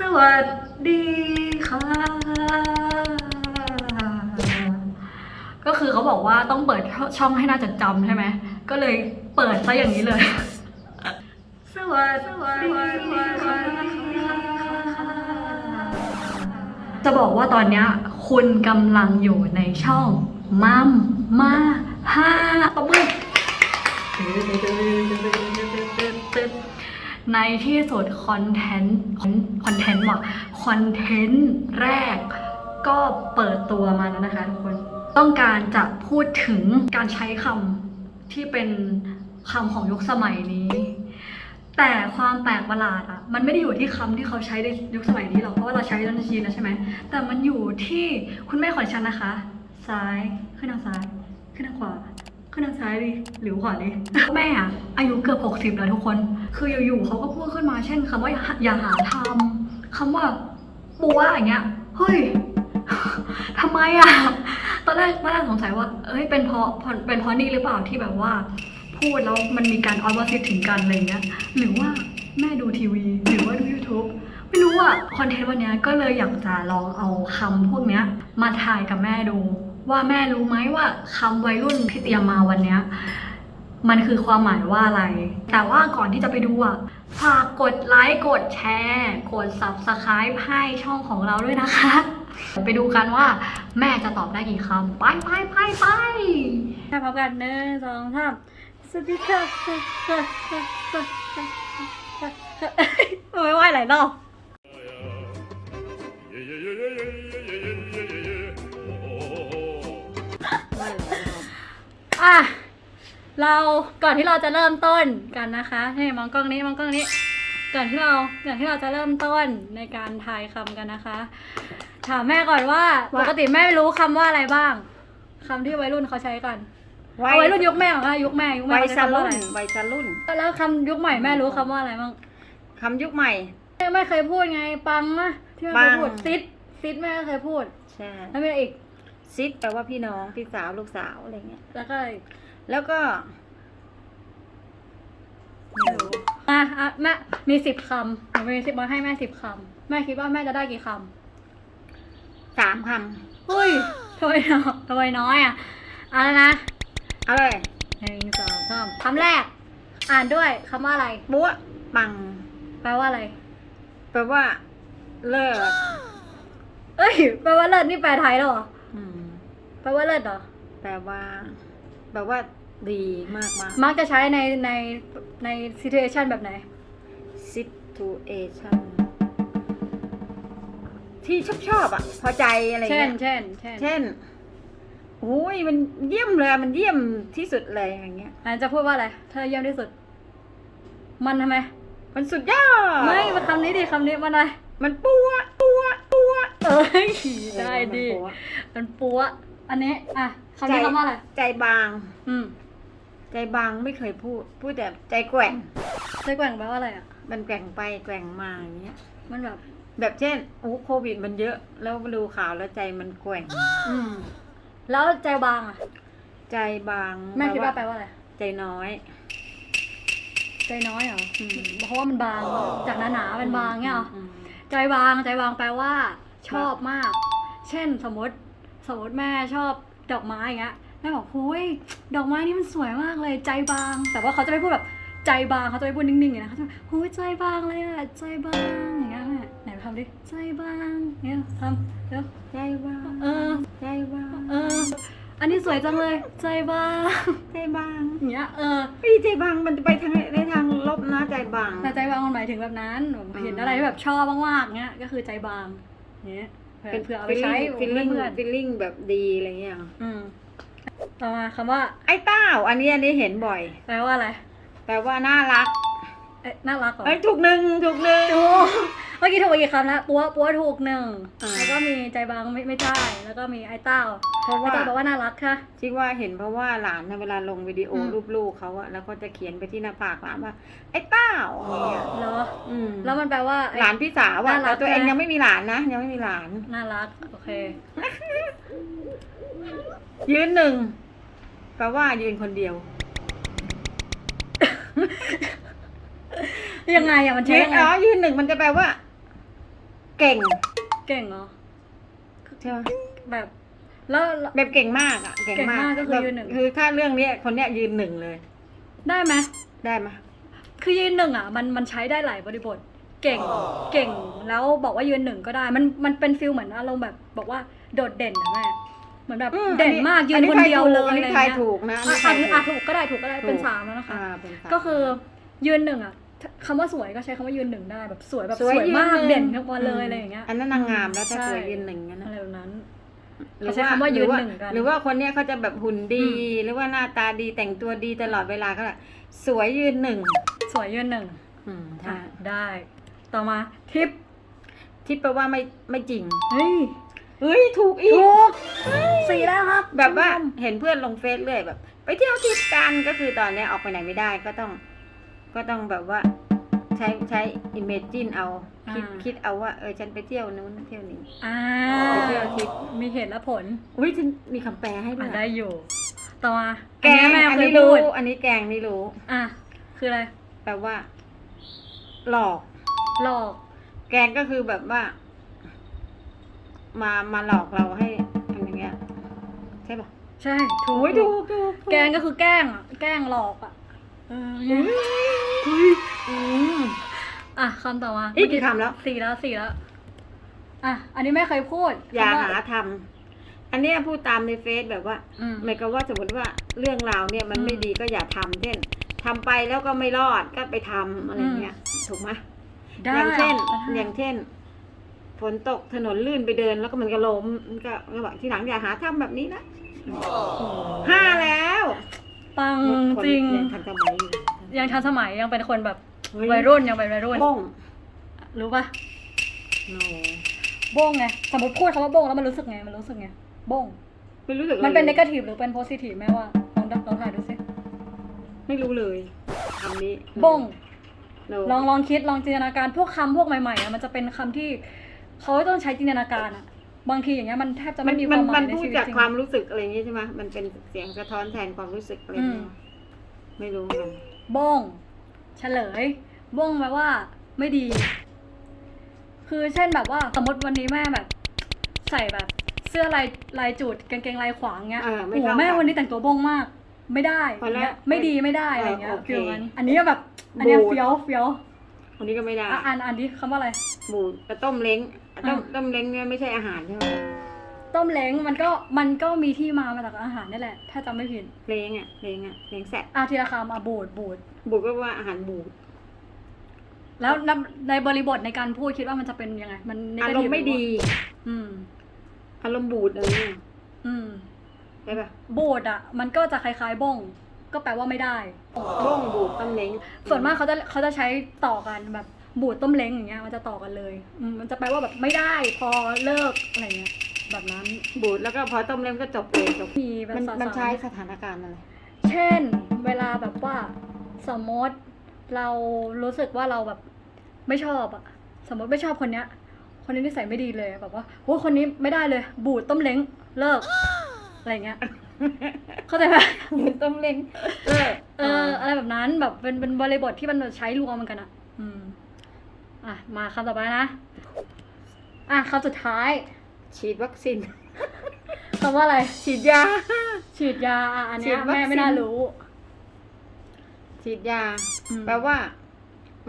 สวัสดีค่ะ ก็คือเขาบอกว่าต้องเปิดช่องให้น่าจดจำใช่ไหม ก็เลยเปิดซะอย่างนี้เลย สวัสดีค่ะจะบอกว่าตอนเนี้ยคุณกำลังอยู่ในช่องมัมมาห้าตบมือ ในที่สุดคอนเทนต์คอนเทนต์ว่ะคอนเทนต์แรกก็เปิดตัวมาแล้วนะคะทุกคน ต้องการจะพูดถึงการใช้คำที่เป็นคำของยุคสมัยนี้ แต่ความแปลกประหลาดอะมันไม่ได้อยู่ที่คำที่เขาใช้ในยุคสมัยนี้หรอกเพราะว่าเราใช้จนชินแล้วใช่ไหมแต่มันอยู่ที่คุณแม่ของฉันนะคะ ซ้ายขึ้นทางซ้าย ขึ้นทางขวา ขึ้นทางซ้ายดิหรือขวาดิแม่อะอายุเกือบ 60 แล้วทุกคน คืออยู่ๆเขาก็พูดขึ้นมาเช่นคำว่าอย่าหาทำคำว่าปัวอย่างเงี้ยเฮ้ยทำไมอะตอนแรกตอนแรกสงสัยว่าเอ้ยเป็นเพราะเป็นเพราะนี่หรือเปล่าที่แบบว่า พูดแล้วมันมีการออนวอซิตถึงกันอะไรเงี้ยหรือว่าแม่ดูทีวี หรือว่าดู YouTube ไม่รู้อะคอนเทนต์วันเนี้ยก็เลยอยากจะลองเอาคำพวกเนี้ยมาถ่ายกับแม่ดู ว่าแม่รู้ไหมว่าคำวัยรุ่นที่เตรียมมาวันเนี้ยมันคือความหมายว่าอะไร แต่ว่าก่อนที่จะไปดูอะ ฝากกดไลค์ กดแชร์ กด subscribe ให้ช่องของเราด้วยนะคะ ไปดูกันว่าแม่จะตอบได้กี่คำ ไปไปไปไปถ้าพร้อมกันหนึ่งสองสามสวัสดีค่ะไม่ไหวหลายรอบ อะเราก่อนที่เราจะเริ่มต้นกันนะคะนี่มองกล้องนี้มองกล้องนี้ ก่อนที่เราก่อนที่เราจะเริ่มต้นในการทายคำกันนะคะ ถามแม่ก่อนว่าปกติแม่รู้คำว่าอะไรบ้างคำที่วัยรุ่นเขาใช้กันเอาวัยรุ่นยุคแม่ก่อนค่ะยุคแม่ยุคแม่วัยเขาใช้สคำว่ารุ่อะนไรวัยสรุ่นแล้วคำยุคใหม่แม่รู้คำว่าอะไรบ้างคำยุคใหม่แม่ไม่เคยพูดไงปังนะที่แม่เคยปัง พูดซิดซิดแม่ก็เคยพูดใช่ แล้วมีอะไรอีก ซิดแปลว่าพี่น้องพี่สาวลูกสาวอะไรเงี้ย แล้วก็อะไรอีกแล้วก็อะอะแม่มีสิบคำหนูมีสิบมาให้แม่สิบคำแม่คิดว่าแม่จะได้กี่คำสามคเฮ้ยทำไมน้อยทำไมน้อยอะเอะแล้วนะำเอาเลยหนึ่งสองสามคำแรก อ่านด้วยคำว่าอะไร บัวปัง แปลว่าอะไร แปลว่า เลิศเอ้ยแปลว่าเลิศนี่แปลไทยแล้วเหรออืม แปลว่าเลิศเหรอ แปลว่า แปลว่าดีมากมากมักจะใช้ในในใน situation แบบไหน situation ที่ชอบชอบๆอะ พอใจอะไรเช่นเงี้ยเช่นเช่นเช่นโอ้ยมันเยี่ยมเลยมันเยี่ยมที่สุดเลยอย่างเงี้ยอันจะพูดว่าอะไรเธอเยี่ยมที่สุด มันทำไม มันสุดยอดไม่มาคำนี้ดิคำนี้มันอะไรมันปัวปัวปัวเอ้ยได้ดิเออมันปัว อันนี้ อะคำนี้คำว่าอะไร ใจบาง อืม ใจบางไม่เคยพูด พูดแต่ใจแกว่ง ใจแกว่งแปลว่าอะไรอะ มันแกว่งไปแกว่งมาอย่างเงี้ย มันแบบ แบบเช่นโอ้โควิดมันเยอะ แล้วมาดูข่าวแล้วใจมันแกว่ง อืม แล้วใจบางอะ ใจบางแม่คิดว่าแปลว่าอะไร ใจน้อย ใจน้อยเหรออืมเพราะว่ามันบาง จากหนาๆเป็นบางเงี้ยเหรอมใจบางใจบางแปลว่า ชอบมาก เช่นสมมติ สมมติแม่ชอบดอกไม้อย่างเงี้ยแม่บอกหุยดอกไม้นี่มันสวยมากเลยใจบาง แต่ว่าเขาจะไม่พูดแบบใจบางเขาจะไม่พูดนิ่งๆอย่างนะเขาจะหุยใจบางเลยอะใจบางอย่างเงี้ยแม่ไหนทำดิใจบางเนี่ยทำเดี๋ยวใจบางเออใจบางเออ อันนี้สวยจังเลยใจบางใจบางอย่างเงี้ยเออไม่ใจบางมันจะไปทางในทางลบนะใจบางแต่ใจบางมันหมายถึงแบบนั้นแบบเห็นอะไรที่แบบชอบมากๆเงี้ยก็คือใจบางเงี้ย เผื่อเผื่อเอาไปใช้ฟิลลิ่งเพื่อนฟิลลิ่งแบบดีอะไรเงี้ยๆอืมต่อมาคำว่า ไอ้เต้า อันนี้อันนี้เห็นบ่อย แปลว่าอะไร แปลว่าน่ารัก เอ๊ะน่ารักเหรอเอ้ยถูกหนึ่งถูกหนึ่งถูกเมื่อกี้ถูกไปกี่คำแล้วปัวปัวถูกหนึ่งอ่าแล้วก็มีใจบางไม่ไม่ใช่แล้วก็มีไอ้เต้าเพราะไอ้ว่าเต้าแปลว่าน่ารักค่ะที่ว่าเห็นเพราะว่าหลานน่ะเวลาลงวิดีโออืม รูปลูกเขาอะแล้วก็จะเขียนไปที่หน้าผากหลานว่าไอ้เต้าเนี่ยเหรออืมแล้วมันแปลว่าไอ้ หลานพี่สาวอะน่ารัแต่กตัวเองนะ ยังไม่มีหลานนะยังไม่มีหลาน น่ารักโอเค ยืนหนึ่งแปลว่ายืนคนเดียวยังไงอะมันใช้ยืนยังไงอ๋อยืนหนึ่งมันจะแปลว่า เก่งเก่งเหรอ ใช่ไหมแบบ แล้วแล้ว แบบเก่งมากอะเก่งเก่งมากก็คือแบบยืนหนึ่ง คือถ้าเรื่องเนี้ยคนเนี้ยยืนหนึ่งเลย ได้ไหม ได้ไหมคือยืนหนึ่งอะมันมันใช้ได้หลายบริบท เก่งเก่งแล้วบอกว่ายืนหนึ่งก็ได้มันมันเป็นฟิลเหมือนอารมณ์แบบบอกว่าโดดเด่นนะแม่เหมือนแบบอืมเด่นมากยือันคนเดียวเลยอันอะไรนี้ทายเงี้ยถูกนะอะทายอะถูกก็ได้ถูกก็ได้เป็นสามแล้วนะคะ อ่าเป็นสามก็คือยืนหนึ่งอะ คำว่าสวยก็ใช้คำว่ายืนหนึ่งได้แบบสวยแบบสวยสวยมากยืนหนึ่งเด่นขึ้นมาเลยอะไรอย่างเงี้ยอันนั้นนางงามแล้วถ้าใช่สวยยืนหนึ่งงั้นนะอะไรแบบนั้นหรือเขาใช้คำว่ายืนรือหนึ่งกันหรือว่าคนเนี้ยเขาจะแบบหุ่นดีอืหรือว่าหน้าตาดีแต่งตัวดีตลอดเวลาก็ได้สวยยืนหนึ่งสวยยืนหนึ่งอืมอะใช่ได้ต่อมาทิปที่แปลว่าไม่ไม่จริงเฮ้ยเฮ้ยถูกอีกถูกสี่แล้วครับ แบบว่าคุณผู้ชมเห็นเพื่อนลงเฟซเรื่อยแบบ ไปเที่ยวทริปกันก็คือตอนเนี้ยออกไปไหนไม่ได้ก็ต้อง ก็ต้องแบบว่าใช้ใช้ imagine เอา คิดคิดเอาว่า เออฉันไปเที่ยวนู้นเที่ยวนี้ อ่าไปเที่ยวทิปมีเหตุและผลอุ้ยฉันมีคำแปลให้ด้วอะยได้อยู่ ต่อมาแกงแม่อันเคยนี้พูรู้ ดอันนี้แกงนี่รู้ อะ คืออะไร แปลว่า หลอก หลอก แกงก็คือแบบว่า มามาหลอกเราให้อันอย่างเงี้ย ใช่ปะใช่ถูกโอ้ยถูกถูกถู แกงก็คือแกล้งอะ แกล้งหลอกอะ เอออืมอะคำต่อมาอีกกี่คำแล้ว สี่แล้วสี่แล้ว อะ อันนี้ไม่เคยพูดอย่าคำว่หาทำอันเนี้ยพูดตามในเฟซแบบว่าอืม หมายความว่าสมมติว่าเรื่องราวเนี่ยมันอืมไม่ดีก็อย่าทำเช่นทำไปแล้วก็ไม่รอดก็ไปทำอะไรเงี้ยถูกไหมได้อย่างเช่น ได้อย่างเช่นฝนตกถนนลื่นไปเดินแล้วก็มันก็ล้มมันก็ก็บอกที่หลังอย่าหาทำแบบนี้นะโอ้โหห้าแล้ว ปังคนจริงยังทันสมัยอยู่ยังทันสมัยยังเป็นคนแบบเฮ้ยวัยรุ่นยังเป็นวัยรุ่น บ้งรู้ป่ะโนโบ้งไงสมมติพูดคำว่าโบ้งแล้วมันรู้สึกไงมันรู้สึกไงโบ้งไม่รู้สึกมันเป็นลนยกาทีฟหรือเป็นโพซิทีฟแม่ว่าลองดัลองถ่ายดูสิไม่รู้เลยคำนี้บ้ง โนลองลองคิดลองจินตนาการพวกคำพวกใหม่ๆอะมันจะเป็นคำที่เขาต้องใช้จินตนาการอะ บางทีอย่างเงี้ยมันแทบจะมัไม่นมีคมัวานมหมัมายนในพูดชีวิตจากจริง ความรู้สึกอะไรอย่างงี้ใช่ไหมมันเป็นเสียงสะท้อนแทนความรู้สึกอะไรอย่างเงี้ยอืมไม่รู้เหมือนกันบ้งเฉลย บ้งแปลว่า ไม่ดี คือเช่นแบบว่าสมมติวันนี้แม่แบบ ใส่แบบ เสื้อลายลายจุดกางเกงลายขวางเงี้ยเออไม่โอ้โหเข้า แม่กันวันนี้แต่งตัวบ้งมาก ไม่ได้พอแล้วอย่างเงี้ยไม่ดีไม่ได้อะไรเงี้ยเออโอเคฟิลนั้นอันนี้ก็แบบ อันเนี้ยบูดเฟี้ยวเฟี้ยว คนนี้ก็ไม่ได้ อะอ่านอ่านดิคำว่าอะไรบูดแต่ต้มเล้งต้มอะต้มเล้งเนี่ยไม่ใช่อาหารใช่ไหมต้มเล้งมันก็มันก็มีที่มามาจากอาหารนี่แหละ ถ้าจำไม่ผิดเล้งอะเล้งอะเล้งแสบอะทีละคำอะบูดบูดบูดก็ว่าอาหารบูดแล้วในในบริบทในการพูดคิดว่ามันจะเป็นยังไง มันอาร negative มณ์ไม่ดีหรือว่าอืม อารมณ์บูดอะไรเงี้ยอืมใช่ปะบูดอะ มันก็จะคล้ายๆบ้ง ก็แปลว่าไม่ได้บ้งบูดต้มเล้งส่วนมากเขาจะเขาจะใช้ต่อกันแบบบูดต้มเล้งอย่างเงี้ยมันจะต่อกันเลยอืมมันจะแปลว่าแบบไม่ได้พอเลิกอะไรเงี้ยแบบนั้นบูดแล้วก็พอต้มเล้งก็จบเลยจบมีแบบมันสามันรใช้สถานการณ์อะไรเช่นเวลาแบบว่าสมมติเรารู้สึกว่าเราแบบไม่ชอบอะสมมติไม่ชอบคนเนี้ย คนนี้นิสัยไม่ดีเลยแบบว่าโอ้คนนี้ไม่ได้เลย บูดต้มเล้งเลิกอะไรเงี้ย เข้าใจไหมบูดต้มเล้งเออเอออะไรแบบนั้นแบบเป็นเป็นบริบทที่มันใช้รวมกันอะอืม อะ มาคำต่อไปนะ อะคำสุดท้าย ฉีดวัคซีนคำว่าอะไร ฉีดยา ฉีดยาอะอันเนี้ฉียดวัคซีนแม่ไม่น่ารู้ ฉีดยาอืมแปลว่า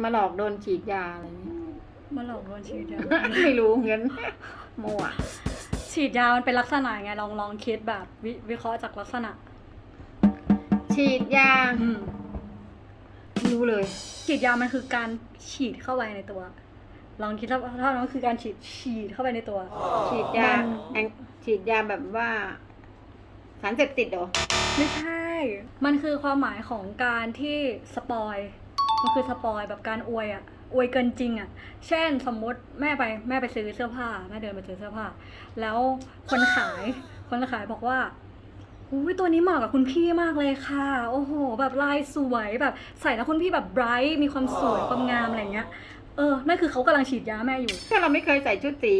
มาหลอกโดนฉีดยาอะไรเงี้ยมาหลอกโดนฉีดยาไม่รู้เงินมั่ว ฉีดยามันเป็นลักษณะไงลองลองคิดแบบวิวิเคราะห์จากลักษณะ ฉีดยาอืมไม่รู้เลย ฉีดยามันคือการฉีดเข้าไปในตัว ลองคิดถ้าถ้ามันคือการฉีดฉีดเข้าไปในตัว ฉีดยามันแองฉีดยาแบบว่า สารเสพติดเหรอไม่ใช่ มันคือความหมายของการที่สปอย มันคือสปอยแบบการอวยอะ อวยเกินจริงอะเช่นสมมติแม่ไปแม่ไปซื้อเสื้อผ้าแม่เดินไปซื้อเสื้อผ้า แล้วคนขายคนขายบอกว่าอุ้ยตัวนี้เหมาะกับคุณพี่มากเลยค่ะ โอ้โห แบบลายสวยแบบใส่แล้วคุณพี่แบบไบรท์มีความสวยความงามอะไรเงี้ย เออ นั่นคือเขากำลังฉีดยาแม่อยู่ ถ้าเราไม่เคยใส่ชุดสี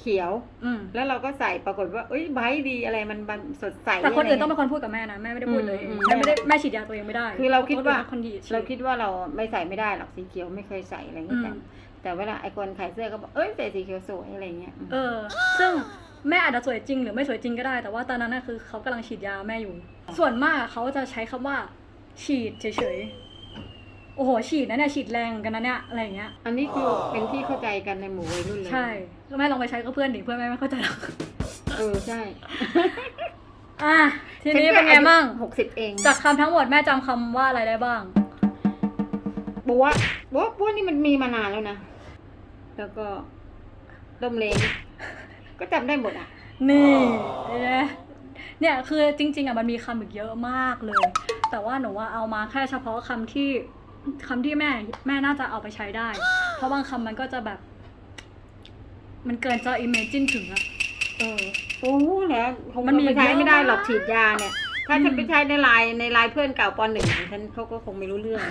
เขียว อืมแล้วเราก็ใส่ปรากฏว่าเอ้ยไบรท์ดีอะไรมันมันสดใสแต่คนอื่นะต้องไรเป็นคนพูดกับแม่นะ แม่ไม่ได้พูดเลย อืมแม่ไม่ได้แม่ฉีดยาตัวเองไม่ได้คือเราคิดว่า คนดีเราคิดว่าเราไม่ใส่ไม่ได้หรอกสีเขียวไม่เคยใส่อะไรอย่างเงี้ยอืแต่ม แต่เวลาไอคนขายเสื้อก็บอกเอ้ยใส่สีเขียวสวยอะไรเงี้ยเออ ซึ่งแม่อาจจะสวยจริงหรือไม่สวยจริงก็ได้ แต่ว่าตอนนั้นน่ะคือเขากำลังฉีดยาแม่อยู่ ส่วนมากเขาจะใช้คำว่า ฉีดเฉยๆ โอ้โหฉีดนะเนี่ยฉีดแรงเหมือนกันนะเนี่ยอะไรอย่างเงี้ย อันนี้คือเป็นที่เข้าใจกันในหมู่วัยรุ่นเลยใช่แล้วแม่ลองไปใช้กับเพื่อนดิเพื่อนแม่ไม่เข้าใจหรอกเออใช่อะทีนี้เป็นไงบ้างหกสิบเอง จากคำทั้งหมดแม่จำคำว่าอะไรได้บ้างบัวบัวบัวนี่มันมีมานานแล้วนะ แล้วก็ต้มเลงก็จำได้หมดอะ นี่เห็นไหมเนี่ยคือจริง ๆอะมันมีคำอีกเยอะมากเลย แต่ว่าหนูว่าเอามาแค่เฉพาะคำที่ คำที่แม่แม่น่าจะเอาไปใช้ได้ เพราะบางคำมันก็จะแบบ มันเกินจะ imagine ถึงอะเออ โอ้แล้วคงมันมีไปใช้ไม่ได้เยอะมากหรอกฉีดยาเนี่ย ถ้าอืมฉันไปใช้ในไลน์ในไลน์เพื่อนเก่าปหนึ่งฉันเขาก็คงไม่รู้เรื่อง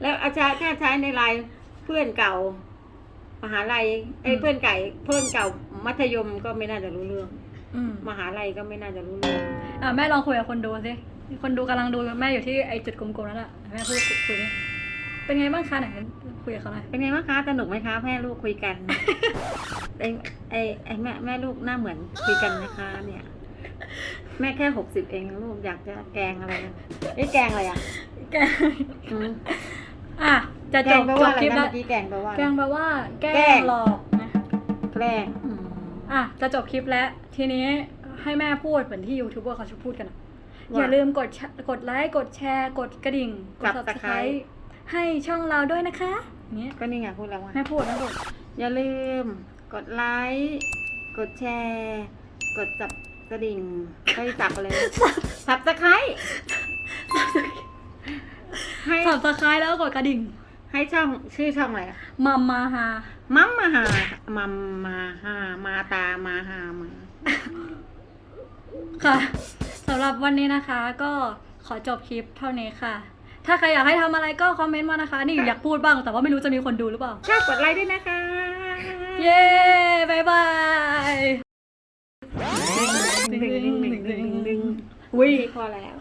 แล้วอาจารย์ถ้าใช้ในไลน์เพื่อนเก่ามหาลัยไอ้ยเพื่อนไก่เพื่อนเก่ามัธยมก็ไม่น่าจะรู้เรื่องอืมมหาลัยก็ไม่น่าจะรู้เรื่องอะแม่ลองคุยกับคนดูสิ คนดูกำลังดูแม่อยู่ที่ไอจุดกลมๆนั่นแหละแม่พูดคุยดิเป็นไงบ้างคะไหนคุยกับเขาหน่อยเป็นไงบ้างคะสนุกไหมคะแม่ลูกคุยกันไอ้ไอ้ไอ้แม่แม่ลูกหน้าเหมือนคุยกันนะคะ เนี่ย แม่แค่หกสิบเองลูกอยากจะแกงอะไรนะไอ้ยแกงอะไรอะแกอืมอะจะแกจงบแปลจว่าบอะไรคลิปนะแล้วเมื่อกี้แกงแปลว่าอะไรแกล้งแปลว่า แกล้แกล้งงหลอกนะแกล้งอืมอะจะจบคลิปแล้ว ทีนี้ให้แม่พูดเหมือนที่ยูทูบเบอร์เขาชอบพูดกันอะว่า อย่าลืมกดแชร์กดไลค์กดแชร์ กดกระดิ่ง กด Subscribe subscribe ให้ช่องเราด้วยนะคะอย่างเงี้ยก็นี่ไงพูดแล้วว่าแม่พูดแม่พูดอย่าลืม กดไลค์กดแชร์ กดจับกระดิ่งไปจับอะไรสับตะไคร้ให้สับสไครแล้วก็กดกระดิ่ง ให้ช่องชื่อช่องอะไรอะมัมมาฮามัมมาหามัมมาหามาตามาหามาค่ะ สำหรับวันนี้นะคะก็ขอจบคลิปเท่านี้ค่ะ ถ้าใครอยากให้ทำอะไรก็คอมเมนต์มานะคะ นี่อยากพูดบ้างแต่ว่าไม่รู้จะมีคนดูหรือเปล่า ชอบกดไลค์ด้วยนะคะ เย้บายบายดึงดึงดึงดึงดึงดึงอุ้ยพอแล้ว